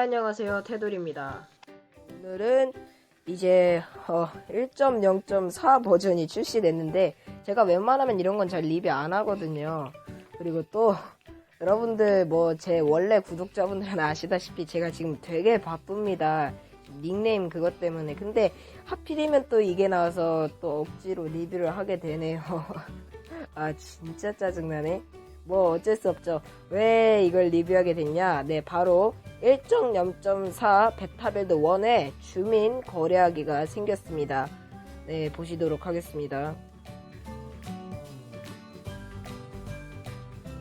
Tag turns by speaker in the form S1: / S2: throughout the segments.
S1: 안녕하세요. 테돌입니다. 오늘은 이제 어, 1.0.4 버전이 출시됐는데 제가 웬만하면 이런 건 잘 리뷰 안 하거든요. 그리고 또 여러분들 뭐 제 원래 구독자분들은 아시다시피 제가 지금 되게 바쁩니다. 닉네임 그것 때문에. 근데 하필이면 또 이게 나와서 또 억지로 리뷰를 하게 되네요. 아 진짜 짜증나네 뭐 어쩔 수 없죠. 왜 이걸 리뷰하게 됐냐? 네 바로 1.0.4 베타빌드 1에 주민 거래하기가 생겼습니다. 네 보시도록 하겠습니다.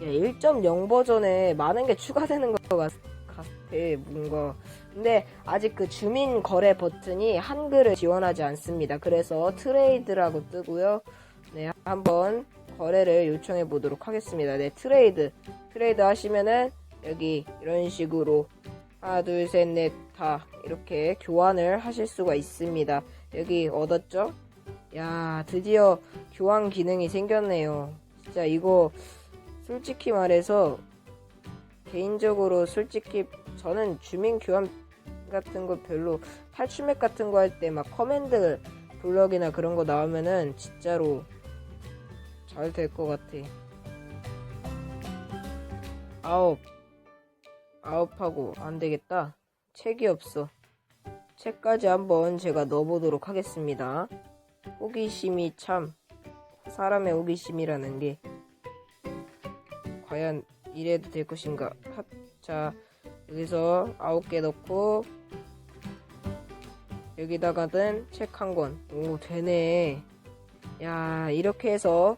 S1: 1.0 버전에 많은 게 추가되는 것 같, 같아 뭔가. 근데 아직 그 주민 거래 버튼이 한글을 지원하지 않습니다. 그래서 트레이드라고 뜨고요. 네 한번 거래를 요청해 보도록 하겠습니다. 네 트레이드. 트레이드 하시면은 여기 이런 식으로 하나 둘 셋 넷 다 이렇게 교환을 하실 수가 있습니다. 여기 얻었죠? 야 드디어 교환 기능이 생겼네요. 진짜 이거 솔직히 말해서 개인적으로 솔직히 저는 주민 교환 같은 거 별로 탈출맵 같은 거 할 때 막 커맨드 블럭이나 그런 거 나오면은 진짜로 잘 될 것 같아. 아홉 아홉하고 안 되겠다. 책이 없어. 책까지 한번 제가 넣어보도록 하겠습니다. 호기심이 참 사람의 호기심이라는 게 과연 이래도 될 것인가? 핫. 자, 여기서 아홉 개 넣고 여기다가는 책 한 권. 오, 되네. 야, 이렇게 해서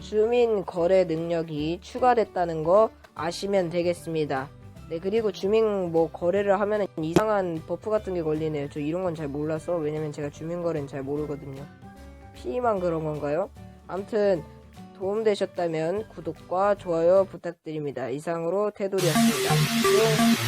S1: 주민 거래 능력이 추가됐다는 거 아시면 되겠습니다. 네, 그리고 주민 뭐 거래를 하면은 이상한 버프 같은 게 걸리네요. 저 이런 건 잘 몰라서 왜냐면 제가 주민 거래는 잘 모르거든요. P만 그런 건가요? 암튼 도움되셨다면 구독과 좋아요 부탁드립니다. 이상으로 테돌이었습니다. 네.